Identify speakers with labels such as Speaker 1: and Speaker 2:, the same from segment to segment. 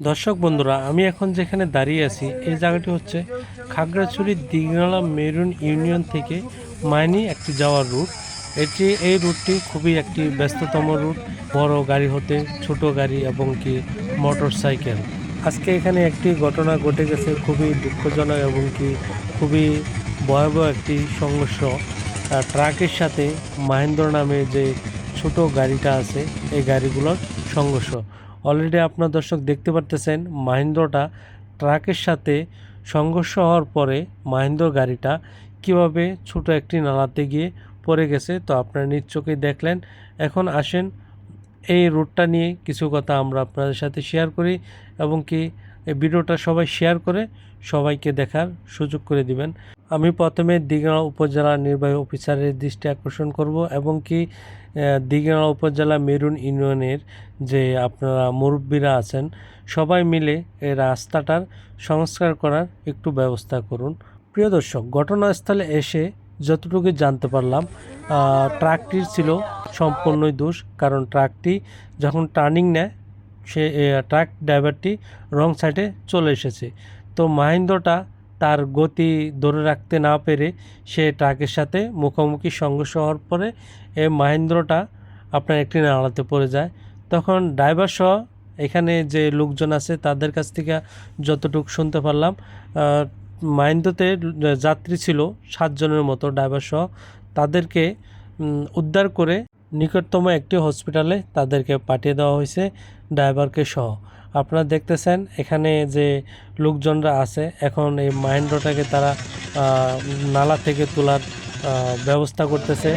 Speaker 1: দর্শক বন্ধুরা, আমি এখন যেখানে দাঁড়িয়ে আছি, এই জায়গাটি হচ্ছে খাগড়াছড়ি দিগনালা মেরুন ইউনিয়ন থেকে মাইনি একটি যাওয়ার রুট। এটি, এই রুটটি খুবই একটি ব্যস্ততম রুট, বড় গাড়ি হতে ছোট গাড়ি এবং কি মোটর সাইকেল। আজকে এখানে একটি ঘটনা ঘটে গেছে, খুবই দুঃখজনক এবং কি খুবই ভয়াবহ একটি সংঘর্ষ। ট্রাকের সাথে মাহেন্দ্র নামে যে ছোট গাড়িটা আছে, এই গাড়িগুলোর সংঘর্ষ। অলরেডি আপনার দর্শক দেখতে পারতেছেন, মাহিন্দ্রটা ট্রাকের সাথে সংঘর্ষ হওয়ার পরে মাহিন্দ্র গাড়িটা কীভাবে ছোট একটি নালাতে গিয়ে পড়ে গেছে, তো আপনারা নিজ চোখে দেখলেন। এখন আসেন, এই রুটটা নিয়ে কিছু কথা আমরা আপনাদের সাথে শেয়ার করি এবং কি এই ভিডিওটা সবাই শেয়ার করে সবাইকে দেখার সুযোগ করে দিবেন। আমি প্রথমে দিঘাড়া উপজেলা নির্বাহী অফিসারের দৃষ্টি আকর্ষণ করব এবং কি দিঘাড়া উপজেলা মেরুন ইউনিয়নের যে আপনারা মুরব্বীরা আছেন, সবাই মিলে এই রাস্তাটার সংস্কার করার একটু ব্যবস্থা করুন। প্রিয় দর্শক, ঘটনাস্থলে এসে যতটুকু জানতে পারলাম ট্রাকটির ছিল সম্পূর্ণই দোষ, কারণ ট্রাকটি যখন টার্নিং নেয়, সে ট্রাক ড্রাইভারটি রং সাইডে চলে এসেছে। তো মাহিন্দ্রটা তার গতি ধরে রাখতে না পেরে সে ট্রাকের সাথে মুখোমুখি সংঘর্ষ হওয়ার পরে এই মাহিন্দ্রটা আপনার একটি নালাতে পড়ে যায়। তখন ড্রাইভার সহ এখানে যে লোকজন আছে তাদের কাছ থেকে যতটুকু শুনতে পারলাম মাহেন্দ্রতে যাত্রী ছিল সাতজনের মতো ড্রাইভার সহ। তাদেরকে উদ্ধার করে নিকটতম একটি হসপিটালে তাদেরকে পাঠিয়ে দেওয়া হয়েছে ড্রাইভারকে সহ। আপনারা দেখতেছেন এখানে যে লোকজনরা আছে। এখন এই মাহেন্দ্রটাকে তারা নালা থেকে তোলার ব্যবস্থা করতেছে।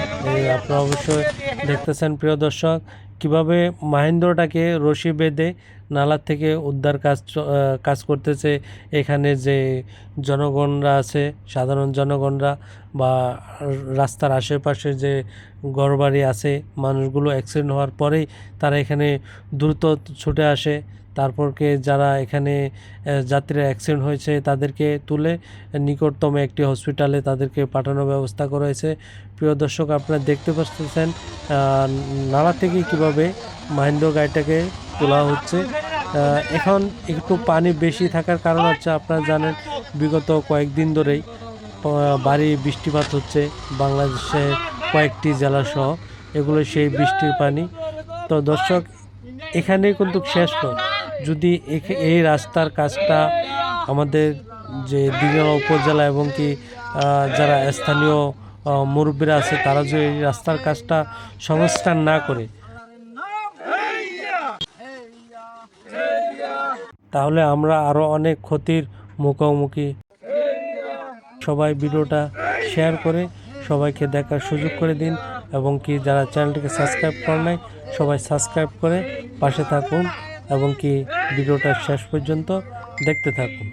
Speaker 1: আপনারা অবশ্যই দেখতেছেন, প্রিয় দর্শক, কীভাবে মাহেন্দ্রটাকে রশি বেঁধে নালা থেকে উদ্ধার কাজ কাজ করতেছে। এখানে যে জনগণরা আছে, সাধারণ জনগণরা বা রাস্তার আশেপাশে যে ঘরবাড়ি আছে, মানুষগুলো অ্যাক্সিডেন্ট হওয়ার পরেই তারা এখানে দ্রুত ছুটে আসে। তারপরকে যারা এখানে যাত্রীরা অ্যাক্সিডেন্ট হয়েছে তাদেরকে তুলে নিকটতম একটি হসপিটালে তাদেরকে পাঠানোর ব্যবস্থা করা হয়েছে। প্রিয় দর্শক, আপনারা দেখতে পাচ্ছেন নালা থেকে কীভাবে মাহিন্দ্র গাড়িটাকে তোলা হচ্ছে। এখন একটু পানি বেশি থাকার কারণ হচ্ছে আপনারা জানেন, বিগত কয়েকদিন ধরেই ভারী বৃষ্টিপাত হচ্ছে বাংলাদেশের কয়েকটি জেলা সহ এগুলো সেই বৃষ্টির পানি। তো দর্শক, এখানেই কিন্তু শেষ নয়। যদি এই রাস্তার কাজটা আমাদের যে দীঘা উপজেলা এবং কি যারা স্থানীয় মুরব্বীরা আছে, তারা যদি এই রাস্তার কাজটা সংস্কার না করে তাহলে আমরা আরও অনেক ক্ষতির মুখোমুখি। সবাই ভিডিওটা শেয়ার করে সবাইকে দেখার সুযোগ করে দিন এবং কি যারা চ্যানেলটিকে সাবস্ক্রাইব করে নাই, সবাই সাবস্ক্রাইব করে পাশে থাকুন এবং কি ভিডিওটা শেষ পর্যন্ত দেখতে থাকুন।